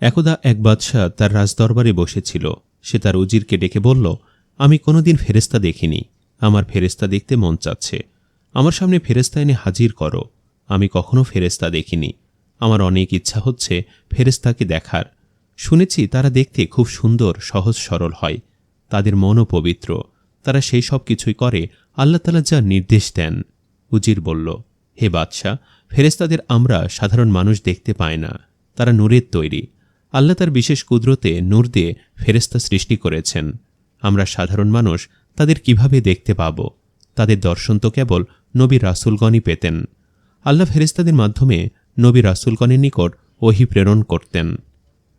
একদা এক বাদশাহ তার রাজদরবারে বসেছিল। সে তার উজিরকে ডেকে বলল, আমি কোনোদিন ফেরেস্তা দেখিনি। আমার ফেরেস্তা দেখতে মন চাচ্ছে। আমার সামনে ফেরেস্তা এনে হাজির করো। আমি কখনো ফেরেস্তা দেখিনি। আমার অনেক ইচ্ছা হচ্ছে ফেরেস্তাকে দেখার। শুনেছি তারা দেখতে খুব সুন্দর, সহজ, সরল হয়। তাদের মনও পবিত্র। তারা সেই সব কিছুই করে। আল্লাহ তালা যা নির্দেশ দেন। উজির বলল, হে বাদশাহ ফেরেস্তাদের আমরা সাধারণ মানুষ দেখতে পাই না। তারা নূরের তৈরি। আল্লাহ তার বিশেষ কুদরতে নূর দিয়ে ফেরেস্তা সৃষ্টি করেছেন। আমরা সাধারণ মানুষ, তাদের কীভাবে দেখতে পাব? তাদের দর্শন তো কেবল নবী রাসুলগণই পেতেন। আল্লাহ ফেরেস্তাদের মাধ্যমে নবী রাসুলগণের নিকট ওহি প্রেরণ করতেন।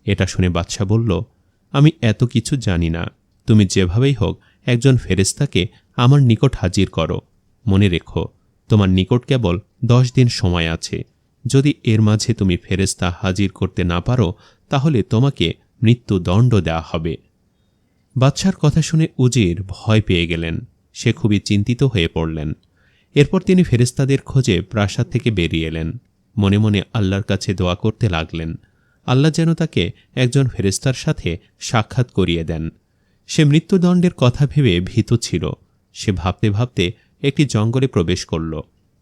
এটা শুনে বাদশাহ বলল, আমি এত কিছু জানি না। তুমি যেভাবেই হোক একজন ফেরেস্তাকে আমার নিকট হাজির করো। মনে রেখো, তোমার নিকট কেবল দশ দিন সময় আছে। যদি এর মাঝে তুমি ফেরেস্তা হাজির করতে না পারো তাহলে তোমাকে মৃত্যুদণ্ড দেওয়া হবে। বাদশার কথা শুনে উজির ভয় পেয়ে গেলেন। সে খুবই চিন্তিত হয়ে পড়লেন। এরপর তিনি ফেরেস্তাদের খোঁজে প্রাসাদ থেকে বেরিয়ে এলেন। মনে মনে আল্লাহর কাছে দোয়া করতে লাগলেন। আল্লাহ যেন তাকে একজন ফেরেস্তার সাথে সাক্ষাৎ করিয়ে দেন। সে মৃত্যুদণ্ডের কথা ভেবে ভীত ছিল। সে ভাবতে ভাবতে একটি জঙ্গলে প্রবেশ করল।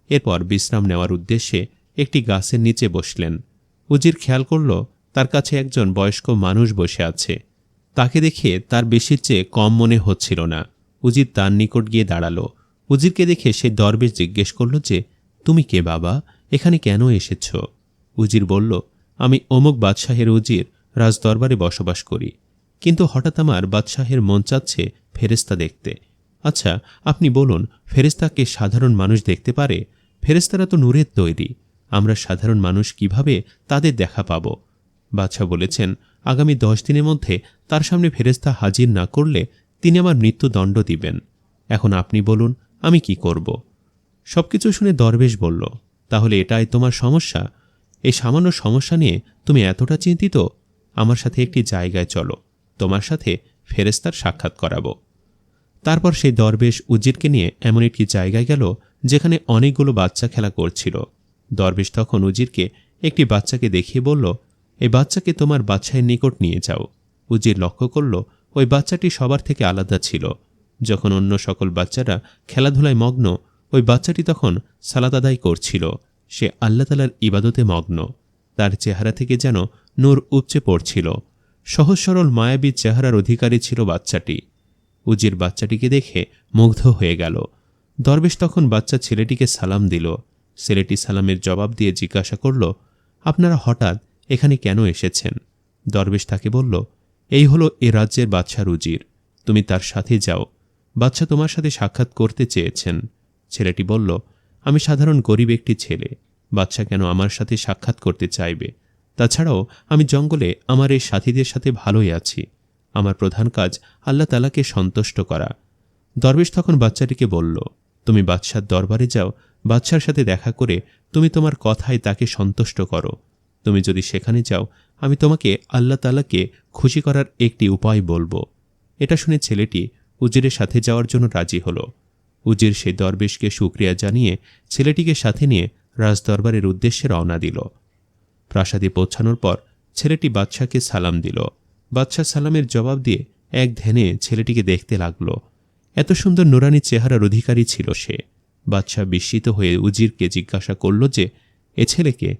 এরপর বিশ্রাম নেওয়ার উদ্দেশ্যে একটি গাছের নিচে বসলেন। উজির খেয়াল করল তার কাছে একজন বয়স্ক মানুষ বসে আছে। তাকে দেখে তার বেশির চেয়ে কম মনে হচ্ছিল না। উজির তার নিকট গিয়ে দাঁড়াল। উজিরকে দেখে সে দরবেশ জিজ্ঞেস করল যে, তুমি কে বাবা? এখানে কেন এসেছ? উজির বলল, আমি অমুক বাদশাহের উজির রাজদরবারে বসবাস করি। কিন্তু হঠাৎ আমার বাদশাহের মন চাচ্ছে ফেরেস্তা দেখতে। আচ্ছা আপনি বলুন ফেরেস্তাকে সাধারণ মানুষ দেখতে পারে? ফেরেস্তারা তো নূরের তৈরি। আমরা সাধারণ মানুষ কীভাবে তাদের দেখা পাব? বাদশাহ বলেছেন, আগামী দশ দিনের মধ্যে তার সামনে ফেরেস্তা হাজির না করলে তিনি আমার মৃত্যুদণ্ড দিবেন। এখন আপনি বলুন, আমি কি করব? সবকিছু শুনে দরবেশ বলল, তাহলে এটাই তোমার সমস্যা? এই সামান্য সমস্যা নিয়ে তুমি এতটা চিন্তিত? আমার সাথে একটি জায়গায় চলো, তোমার সাথে ফেরেস্তার সাক্ষাৎ করাবো। তারপর সেই দরবেশ উজিরকে নিয়ে এমন একটি জায়গায় গেল, যেখানে অনেকগুলো বাচ্চা খেলা করছিল। দরবেশ তখন উজিরকে একটি বাচ্চাকে দেখিয়ে বলল এই বাচ্চাকে তোমার বাচ্চায়ের নিকট নিয়ে যাও। উজির লক্ষ্য করল, ওই বাচ্চাটি সবার থেকে আলাদা ছিল। যখন অন্য সকল বাচ্চারা খেলাধুলায় মগ্ন, ওই বাচ্চাটি তখন সালাদ আদায় করছিল। সে আল্লাহ তালার ইবাদতে মগ্ন। তার চেহারা থেকে যেন নূর উপচে পড়ছিল। সহজ সরল মায়াবী চেহারার অধিকারী ছিল বাচ্চাটি। উজির বাচ্চাটিকে দেখে মুগ্ধ হয়ে গেল। দরবেশ তখন বাচ্চা ছেলেটিকে সালাম দিল। ছেলেটি সালামের জবাব দিয়ে জিজ্ঞাসা করল, আপনারা হঠাৎ এখানে কেন এসেছেন? দরবেশ তাকে বলল, এই হলো এ রাজ্যের বাদশার রুজির। তুমি তার সাথে যাও। বাচ্চা তোমার সাথে সাক্ষাৎ করতে চেয়েছেন। ছেলেটি বলল, আমি সাধারণ গরিব একটি ছেলে। বাচ্চা কেন আমার সাথে সাক্ষাৎ করতে চাইবে? তাছাড়াও আমি জঙ্গলে আমার এই সাথীদের সাথে ভালোই আছি। আমার প্রধান কাজ আল্লাহ তালাকে সন্তুষ্ট করা। দরবেশ তখন বাচ্চাটিকে বলল, তুমি বাদশার দরবারে যাও। বাদশার সাথে দেখা করে তুমি তোমার কথায় তাকে সন্তুষ্ট করো। তুমি যদি সেখানে যাও, আমি তোমাকে আল্লাহ তালাকে খুশি করার একটি উপায় বলব। এটা শুনে ছেলেটি উজিরের সাথে যাওয়ার জন্য রাজি হল। উজির সেই দরবেশকে সুক্রিয়া জানিয়ে ছেলেটিকে সাথে নিয়ে রাজদরবারের উদ্দেশ্যে রওনা দিল। প্রাসাদে পৌঁছানোর পর ছেলেটি বাদশাকে সালাম দিল। বাদশাহ সালামের জবাব দিয়ে এক ধ্যানে ছেলেটিকে দেখতে লাগল। এত সুন্দর নোরানি চেহারার অধিকারী ছিল সে। বাদশাহ বিস্মিত হয়ে উজিরকে জিজ্ঞাসা করল যে, এ ছেলেকে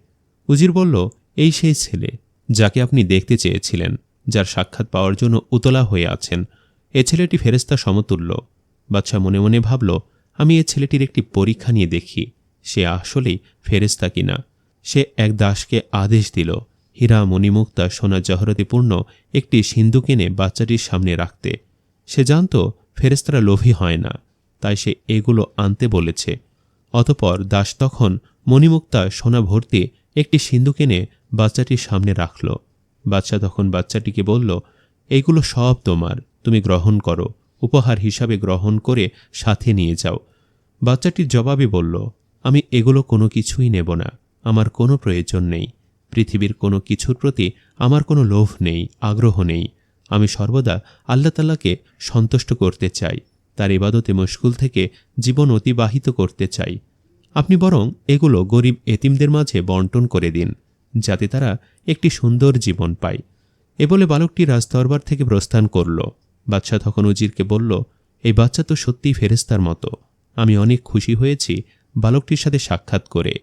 উজির বলল, এই সেই ছেলে, যাকে আপনি দেখতে চেয়েছিলেন, যার সাক্ষাৎ পাওয়ার জন্য উতলা হয়ে আছেন। এ ছেলেটি ফেরেস্তা সমতুল্য। বাচ্চা মনে মনে ভাবল, আমি এ ছেলেটির একটি পরীক্ষা নিয়ে দেখি, সে আসলেই ফেরেস্তা কিনা? সে এক দাসকে আদেশ দিল, হীরা মণিমুক্তা সোনা জহরতিপূর্ণ একটি সিন্ধু কিনে বাচ্চাটির সামনে রাখতে। সে জানত ফেরেস্তারা লোভী হয় না, তাই সে এগুলো আনতে বলেছে। অতপর দাস তখন মণিমুক্তা সোনা ভর্তি একটি সিন্ধু কিনে বাচ্চাটির সামনে রাখল। বাচ্চা তখন বাচ্চাটিকে বলল এইগুলো সব তোমার, তুমি গ্রহণ করো, উপহার হিসাবে গ্রহণ করে সাথে নিয়ে যাও। বাচ্চাটির জবাবে বলল, আমি এগুলো কোনো কিছুই নেব না, আমার কোনো প্রয়োজন নেই, পৃথিবীর কোনো কিছুর প্রতি আমার কোনো লোভ নেই, আগ্রহ নেই। আমি সর্বদা আল্লাহ তাল্লাহকে সন্তুষ্ট করতে চাই, তার ইবাদতে মুশকুল থেকে জীবন অতিবাহিত করতে চাই। আপনি বরং এগুলো গরিব এতিমদের মাঝে বন্টন করে দিন, যাতে তারা একটি সুন্দর জীবন পায়। এ বলে বালকটি রাজদরবার থেকে প্রস্থান করল। বাচ্চা তখন উজিরকে বলল, এই বাচ্চা তো সত্যিই ফেরেস্তার মতো। আমি অনেক খুশি হয়েছি বালকটির সাথে সাক্ষাৎ করে।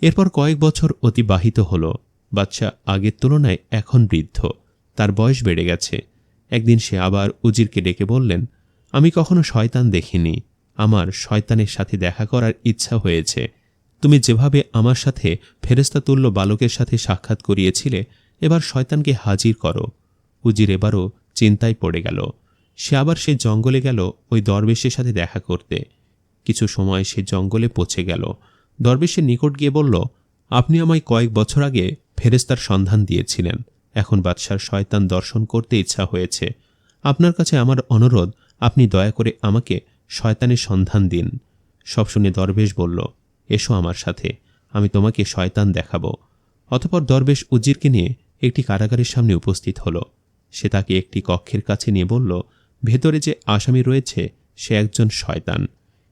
এরপর কয়েক বছর অতিবাহিত হল। বাচ্চা আগের তুলনায় এখন বৃদ্ধ। তার বয়স বেড়ে গেছে। একদিন সে আবার উজিরকে ডেকে বললেন, আমি কখনো শয়তান দেখিনি। আমার শয়তানের সাথে দেখা করার ইচ্ছা হয়েছে। তুমি যেভাবে আমার সাথে ফেরেস্তা তুল্য বালকের সাথে সাক্ষাৎ করিয়েছিলে, এবার শয়তানকে হাজির করো। উজির এবারও চিন্তায় পড়ে গেল। সে আবার সে জঙ্গলে গেল ওই দরবেশের সাথে দেখা করতে। কিছু সময় সে জঙ্গলে পৌঁছে গেল। দরবেশের নিকট গিয়ে বলল, আপনি আমায় কয়েক বছর আগে ফেরেস্তার সন্ধান দিয়েছিলেন। এখন বাদশার শয়তান দর্শন করতে ইচ্ছা হয়েছে। আপনার কাছে আমার অনুরোধ, আপনি দয়া করে আমাকে শয়তানের সন্ধান দিন। সব শুনে দরবেশ বলল, এসো আমার সাথে, আমি তোমাকে শয়তান দেখাবো। অতপর দরবেশ উজিরকে নিয়ে একটি কারাগারের সামনে উপস্থিত হল। সে তাকে একটি কক্ষের কাছে নিয়ে বলল, ভেতরে যে আসামি রয়েছে, সে একজন শয়তান।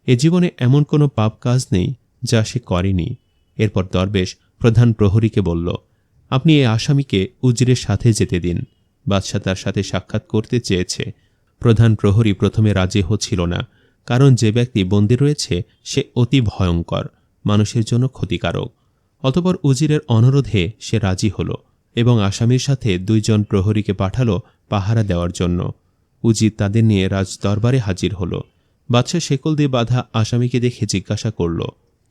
এ জীবনে এমন কোনো পাপ কাজ নেই যা সে করেনি। এরপর দরবেশ প্রধান প্রহরীকে বলল, আপনি এই আসামিকে উজিরের সাথে যেতে দিন। বাদশাহ তার সাথে সাক্ষাৎ করতে চেয়েছে। প্রধান প্রহরী প্রথমে রাজি হচ্ছিল না। কারণ যে ব্যক্তি বন্দী রয়েছে, সে অতি ভয়ঙ্কর, মানুষের জন্য ক্ষতিকারক। অতপর উজিরের অনুরোধে সে রাজি হল এবং আসামির সাথে দুইজন প্রহরীকে পাঠালো পাহারা দেওয়ার জন্য। উজির তাদের নিয়ে রাজ দরবারে হাজির হল। বাদশাহ শেকল দিয়ে বাধা আসামিকে দেখে জিজ্ঞাসা করল,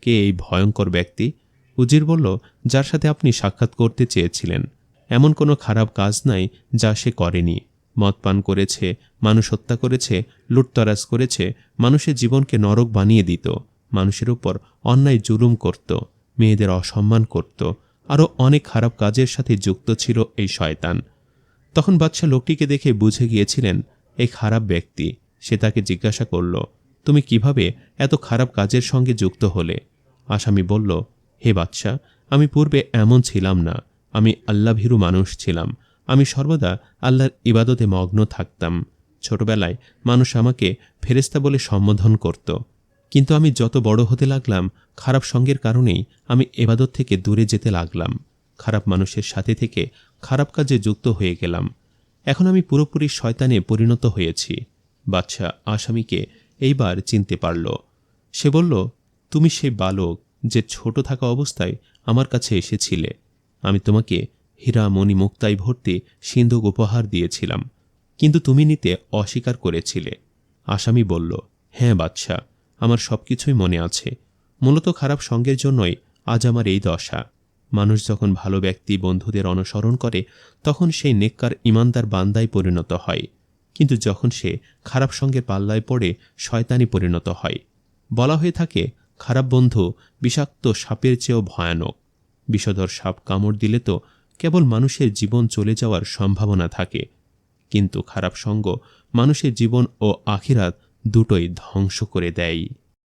কে এই ভয়ঙ্কর ব্যক্তি? উজির বলল, যার সাথে আপনি সাক্ষাৎ করতে চেয়েছিলেন। এমন কোনো খারাপ কাজ নাই যা সে করেনি। মদ পান করেছে, মানুষ হত্যা করেছে, লুটতরাজ করেছে, মানুষের জীবনকে নরক বানিয়ে দিত, মানুষের উপর অন্যায় জুলুম করত, মেয়েদের অসম্মান করত আরও অনেক খারাপ কাজের সাথে যুক্ত ছিল এই শয়তান। তখন বাদশাহ লোকটিকে দেখে বুঝে গিয়েছিলেন, এই খারাপ ব্যক্তি। সে তাকে জিজ্ঞাসা করল, তুমি কীভাবে এত খারাপ কাজের সঙ্গে যুক্ত হলে? আসামি বলল, হে বাদশাহ আমি পূর্বে এমন ছিলাম না। আমি আল্লাভীরু মানুষ ছিলাম। আমি সর্বদা আল্লাহর ইবাদতে মগ্ন থাকতাম। ছোটবেলায় মানুষ আমাকে ফেরেস্তা বলে সম্বোধন করত। কিন্তু আমি যত বড় হতে লাগলাম, খারাপ সঙ্গের কারণেই আমি এবাদত থেকে দূরে যেতে লাগলাম। খারাপ মানুষের সাথে থেকে খারাপ কাজে যুক্ত হয়ে গেলাম। এখন আমি পুরোপুরি শয়তানে পরিণত হয়েছি। বাচ্চা আসামিকে এইবার চিনতে পারল। সে বলল, তুমি সেই বালক যে ছোট থাকা অবস্থায় আমার কাছে এসেছিলে। আমি তোমাকে হীরা মণি মুক্তাই ভর্তি সিন্ধুক উপহার দিয়েছিলাম, কিন্তু তুমি নিতে অস্বীকার করেছিলে। আসামি বলল হ্যাঁ বাদশাহ আমার সব কিছুই মনে আছে। মূলত খারাপ সঙ্গের জন্যই আজ আমার এই দশা। মানুষ যখন ভালো ব্যক্তি বন্ধুদের অনুসরণ করে, তখন সেই নেককার ইমানদার বান্দায় পরিণত হয়। কিন্তু যখন সে খারাপ সঙ্গে পাল্লায় পড়ে শয়তানি পরিণত হয়। বলা হয়ে থাকে, খারাপ বন্ধু বিষাক্ত সাপের চেয়েও ভয়ানক। বিষধর সাপ কামড় দিলে তো কেবল মানুষের জীবন চলে যাওয়ার সম্ভাবনা থাকে, কিন্তু খারাপ সঙ্গ মানুষের জীবন ও আখিরাত দুটোই ধ্বংস করে দেয়।